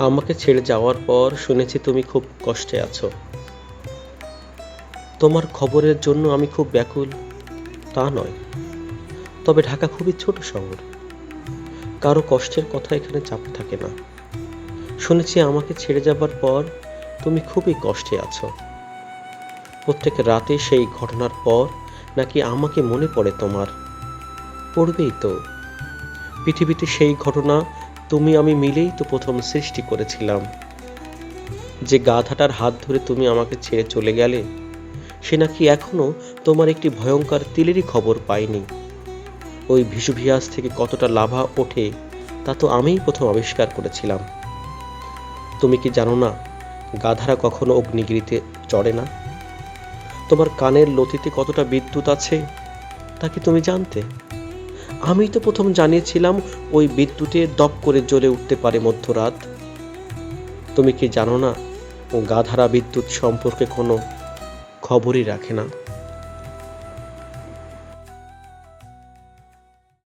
আমাকে ছেড়ে যাওয়ার পর শুনেছি তুমি খুব কষ্টে আছো। তোমার খবরের জন্য আমি খুব ব্যাকুল, তা নয়। তবে ঢাকা খুবই ছোট শহর। কারও কষ্টের কথা এখানে চাপ থাকে না। শুনেছি আমাকে ছেড়ে যাবার পর তুমি খুবই কষ্টে আছো। প্রত্যেক রাতে সেই ঘটনার পর নাকি আমাকে মনে পড়ে তোমার। পড়বেই তো। পৃথিবীতে সেই ঘটনা তুমি আমি মিলেই তো প্রথম সৃষ্টি করেছিলাম। যে গাধাটার হাত ধরে তুমি আমাকে ছেড়ে চলে গেলে, সে নাকি এখনও তোমার একটি ভয়ঙ্কর তিলেরই খবর পায়নি। ওই ভিসুভিয়াস থেকে কতটা লাভা ওঠে, তা তো আমিই প্রথম আবিষ্কার করেছিলাম। তুমি কি জানো না, গাধারা কখনো অগ্নিগিরিতে চড়ে না? তোমার কানের লতিতে কতটা বিদ্যুৎ আছে, তা কি তুমি জানতে? আমি তো প্রথম জানিয়েছিলাম ওই বিদ্যুতে দপ করে জ্বলে উঠতে পারে মধ্যরাত। তুমি কি জানো না, ও গাধারা বিদ্যুৎ সম্পর্কে কোনো খবরই রাখে না।